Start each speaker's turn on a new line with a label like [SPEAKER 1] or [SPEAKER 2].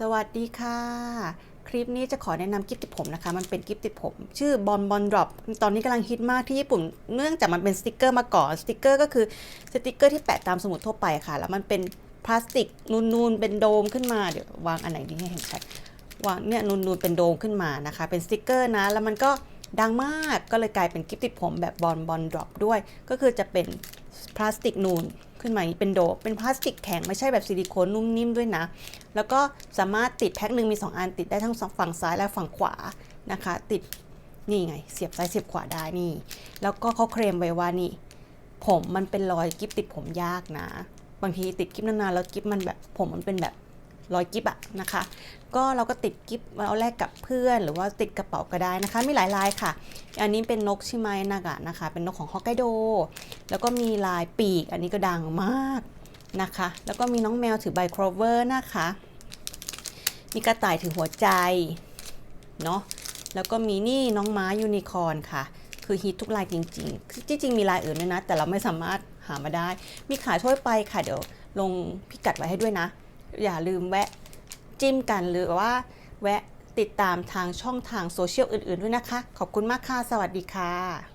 [SPEAKER 1] สวัสดีค่ะ คลิปนี้จะขอแนะนำกิฟติดผมนะคะ มันเป็นกิฟติดผม ชื่อบอลบอลดรอปตอนนี้กำลังฮิตมากที่ญี่ปุ่น เนื่องจากมันเป็นสติกเกอร์มาก่อนสติกเกอร์ก็คือสติกเกอร์ที่แปะตามสมุดทั่วไปค่ะ แล้วมันเป็นพลาสติกนูนๆเป็นโดมขึ้นมาเดี๋ยววางอันไหนดีให้เห็นชัดวางเนี่ยนูนๆเป็นโดมขึ้นมานะคะ เป็นสติกเกอร์นะแล้วมันก็ ดังมากก็เลยกลายเป็นกิฟติดผมแบบบอลบอลดรอปด้วย ก็คือจะเป็นพลาสติกนูนขึ้นมาเป็นโดเป็นพลาสติกแข็งไม่ใช่แบบซิลิโคนนุ่มนิ่มด้วยนะ แล้วก็สามารถติดแพ็คหนึ่งมี 2 อันติดได้ทั้งสองฝั่งซ้ายและฝั่งขวานะคะ ติดนี่ไง เสียบซ้ายเสียบขวาได้นี่ แล้วก็เขาเคลมไว้ว่านี่ ผมมันเป็นรอยกิ๊บติดผมยากนะ บางทีติดกิ๊บนานๆแล้วกิ๊บมันแบบผมมันเป็นแบบ รอยกิ๊บอะนะคะ ก็เราก็ติดกิ๊บเอาแลกกับเพื่อน หรือว่าติดกระเป๋าก็ได้นะคะ มีหลายลายค่ะ อันนี้เป็นนกชิไมนากะนะคะ เป็นนกของฮอกไกโด แล้วก็มีลายปีก อันนี้ก็ดังมากนะคะ แล้วก็มีน้องแมวถือใบโครเวอร์นะคะ มีกระต่ายถือหัวใจเนาะ แล้วก็มีนี่น้องม้ายูนิคอร์นค่ะ คือฮิตทุกลายจริงๆ จริงๆมีลายอื่นด้วยนะ แต่เราไม่สามารถหามาได้ มีขายทั่วไปค่ะ เดี๋ยวลงพิกัดไว้ให้ด้วยนะ อย่าลืมแวะจิ้มกันหรือว่าแวะติดตามทางช่องทางโซเชียลอื่นๆด้วยนะคะ ขอบคุณมากค่ะ สวัสดีค่ะ